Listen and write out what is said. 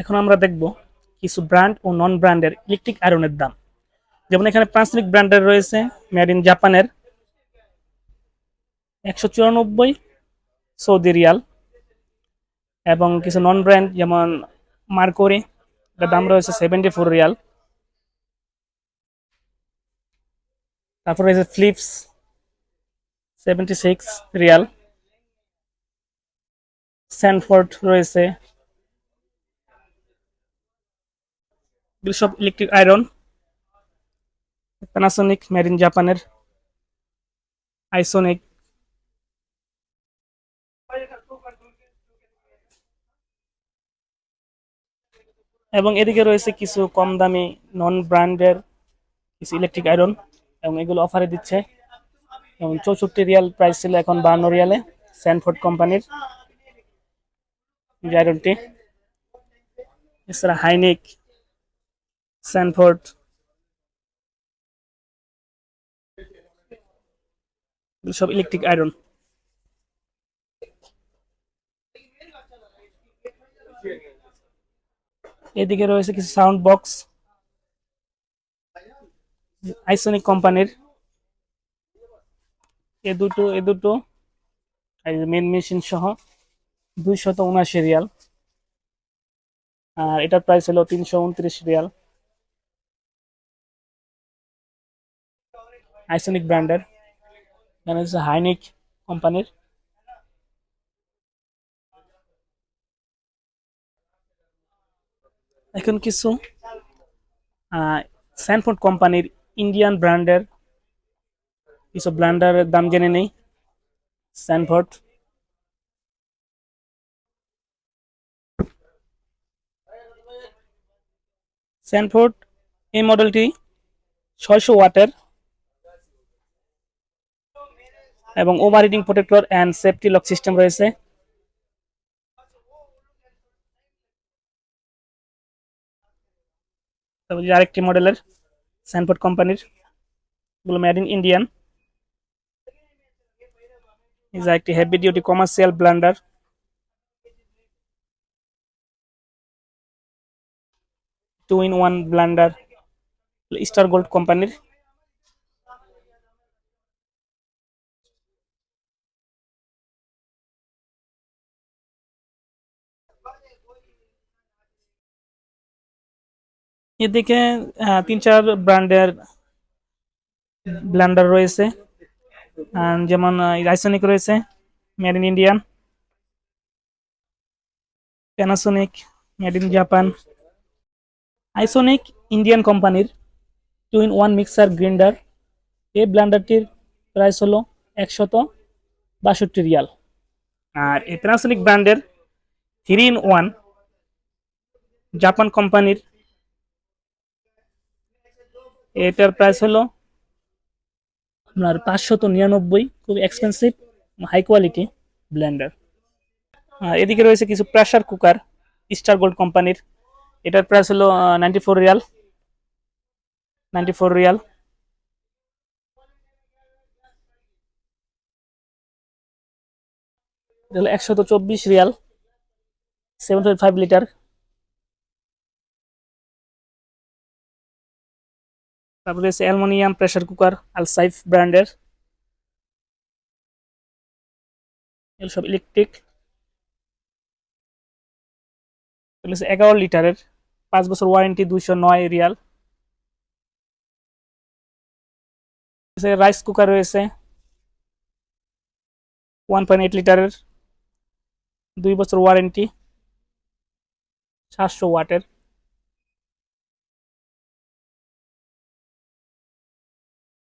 এখন আমরা দেখব কিছু ব্র্যান্ড ও নন ব্র্যান্ডের ইলেকট্রিক আয়রনের দাম। যেমন এখানে প্রান্সনিক ব্র্যান্ডের রয়েছে মেড ইন জাপানের একশো চুরানব্বই সৌদি রিয়াল এবং কিছু নন ব্র্যান্ড যেমন মার্কোরি, এটার দাম রয়েছে সেভেন্টি ফোর রিয়াল। তারপর রয়েছে Phillips seventy six Real. Sanford রয়েছে এগুলো সব electric iron Panasonic made in জাপানের আইসোনিক এবং এদিকে রয়েছে কিছু কম দামি নন ব্র্যান্ডের কিছু ইলেকট্রিক আয়রন এবং এগুলো অফারে দিচ্ছে। এবং চৌষট্টি রিয়াল প্রাইস ছিল এখন বান্ন রিয়ালে স্যানফোর্ড কোম্পানির আয়রনটি এছাড়া হাইনিক স্যানফোর্ড। সব ইলেকট্রিক আয়রন এদিকে রয়েছে কিছু সাউন্ড বক্স আইসোনিক কোম্পানির এ দুটো এ দুটো। মেন মেশিন সহ দুইশত উনআশি রিয়াল। আর এটার প্রাইস হলো তিনশো উনত্রিশ রিয়াল। আইসোনিক ব্র্যান্ডের এখানে হচ্ছে হাইনিক কোম্পানির এখন কিছু স্যানফোর্ড কোম্পানির ইন্ডিয়ান ব্র্যান্ডের কিছু ব্র্যান্ডের দাম জেনে নেই। স্যানফোর্ড স্যানফোর্ড এই মডেলটি ছয়শো ওয়াটের। এবং over heating protector and safety lock system রয়েছে। আরেকটি মডেলের স্যানফোর্ড কোম্পানির, এগুলো মেড ইন ইন্ডিয়ান যে একটি heavy duty commercial blender two in one blender star gold কোম্পানির। এদিকে তিন চার ব্র্যান্ডের ব্লেন্ডার রয়েছে যেমন আইসনিক রয়েছে made in Indian Panasonic made in Japan Isonic Indian কোম্পানির two in one mixer grinder এই ব্ল্যান্ডারটির প্রাইস হলো একশত বাষট্টি রিয়াল। আর এই প্যানাসোনিক ব্র্যান্ডের থ্রি ইন ওয়ান জাপান কোম্পানির এটার প্রাইস হলো আপনার পাঁচশত নিরানব্বই, খুব এক্সপেন্সিভ হাই কোয়ালিটি ব্লেন্ডার এদিকে রয়েছে কিছু প্রেসার কুকার স্টার গোল্ড কোম্পানির এটার প্রাইস হলো ninety four riyal ninety four riyal একশত চব্বিশ রিয়াল সেভেন ফাইভ লিটার তারপরে রয়েছে অ্যালুমিনিয়াম প্রেসার কুকার, আলসাইফ ব্র্যান্ডের। সব ইলেকট্রিক এগারো লিটারের, পাঁচ বছর ওয়ারেন্টি দুইশো নয় রিয়াল। রাইস কুকার রয়েছে ওয়ান পয়েন্ট এইট লিটারের, দুই বছর ওয়ারেন্টি সাতশো ওয়াটের।